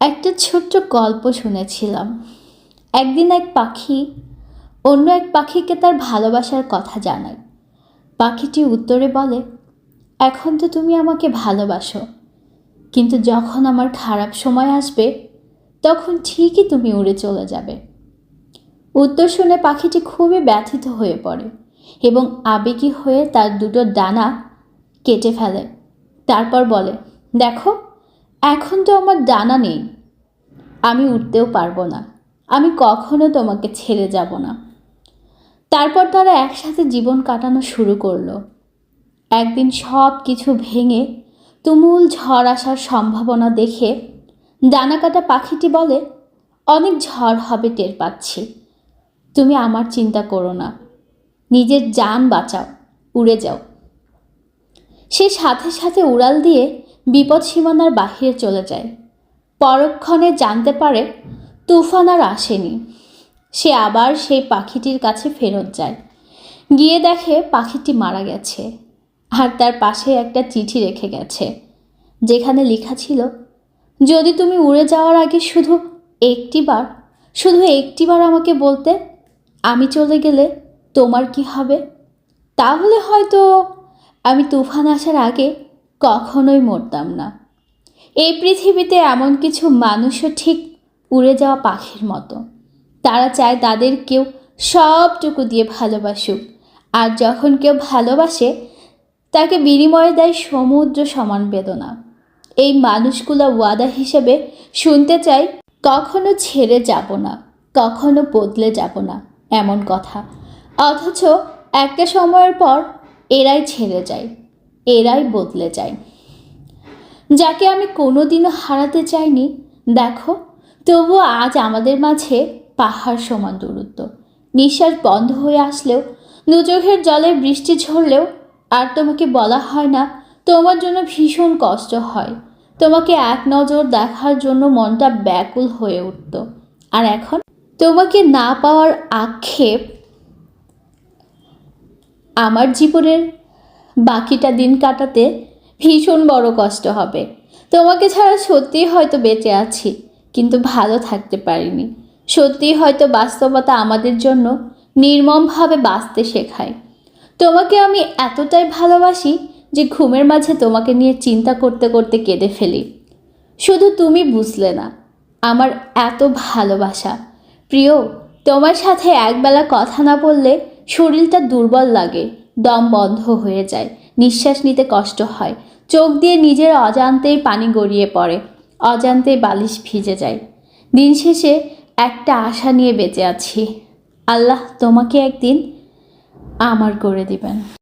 একটা ছোট্ট গল্প শুনেছিলাম। একদিন এক পাখি, অন্য এক পাখিকে তার ভালোবাসার কথা জানায়। পাখিটি উত্তরে বলে, এখন তো তুমি আমাকে ভালোবাসো, কিন্তু যখন আমার খারাপ সময় আসবে, তখন ঠিকই তুমি উড়ে চলে যাবে। উত্তর শুনে পাখিটি খুবই ব্যথিত হয়ে পড়ে এবং আবেগী হয়ে তার দুটো ডানা কেটে ফেলে। তারপর বলে, দেখো এখন তো আমার ডানা নেই। আমি উঠতেও পারব না। আমি কখনো তোমাকে ছেড়ে যাব না। তারপর তারা একসাথে জীবন কাটানো শুরু করল। একদিন সব কিছু ভেঙে তুমুল ঝড় আসার সম্ভাবনা দেখে ডানা কাটা পাখিটি বলে, অনেক ঝড় হবে টের পাচ্ছি। তুমি আমার চিন্তা করো না। নিজের যান বাঁচাও। উড়ে যাও। সে সাথে সাথে উড়াল দিয়ে বিপদ সীমানার বাহিরে চলে যায়। পরক্ষণে জানতে পারে তুফান আর আসেনি। সে আবার সেই পাখিটির কাছে ফেরত যায়। গিয়ে দেখে পাখিটি মারা গেছে আর তার পাশে একটা চিঠি রেখে গেছে, যেখানে লেখা ছিল, যদি তুমি উড়ে যাওয়ার আগে শুধু একটিবার শুধু একটিবার আমাকে বলতে আমি চলে গেলে তোমার কি হবে? তাহলে হয়তো আমি তুফান আসার আগে কখনোই মরতাম না। এই পৃথিবীতে এমন কিছু মানুষও ঠিক উড়ে যাওয়া পাখির মতো। তারা চায় তাদের কেউ সবটুকু দিয়ে ভালোবাসুক। আর যখন কেউ ভালোবাসে, তাকে বিনিময়ে দেয় সমুদ্র সমান বেদনা। এই মানুষগুলো ওয়াদা হিসেবে শুনতে চাই কখনো ছেড়ে যাব না, কখনো বদলে যাব না, এমন কথা। অথচ একটা সময়ের পর এরাই ছেড়ে যায়। এরাই বদলে যায়। যাকে আমি কোনোদিনও হারাতে চাইনি, দেখো, তবুও আজ আমাদের মাঝে পাহাড় সমান দূরত্ব। নিঃশ্বাস বন্ধ হয়ে আসলেও দু চোখের জলে বৃষ্টি ঝরলেও, আর তোমাকে বলা হয় না, তোমার জন্য ভীষণ কষ্ট হয়। তোমাকে এক নজর দেখার জন্য মনটা ব্যাকুল হয়ে উঠত। আর এখন, তোমাকে না পাওয়ার আক্ষেপ আমার জীবনের বাকিটা দিন কাটাতে ভীষণ বড় কষ্ট হবে। তোমাকে ছাড়া সত্যিই হয়তো বেঁচে আছি, কিন্তু ভালো থাকতে পারিনি। সত্যিই হয়তো বাস্তবতা আমাদের জন্য নির্মমভাবে বাঁচতে শেখায়। তোমাকে আমি এতটাই ভালোবাসি যে ঘুমের মাঝে তোমাকে নিয়ে চিন্তা করতে করতে কেঁদে ফেলি। শুধু তুমি বুঝলে না, আমার এত ভালোবাসা। প্রিয়, তোমার সাথে একবেলা কথা না বললে শরীরটা দুর্বল লাগে। দম বন্ধ হয়ে যায়। নিঃশ্বাস নিতে কষ্ট হয়। চোখ দিয়ে নিজের অজান্তেই পানি গড়িয়ে পড়ে। অজান্তেই বালিশ ভিজে যায়। দিন শেষে একটা আশা নিয়ে বেঁচে আছি। আল্লাহ তোমাকে একদিন আমার করে দিবেন।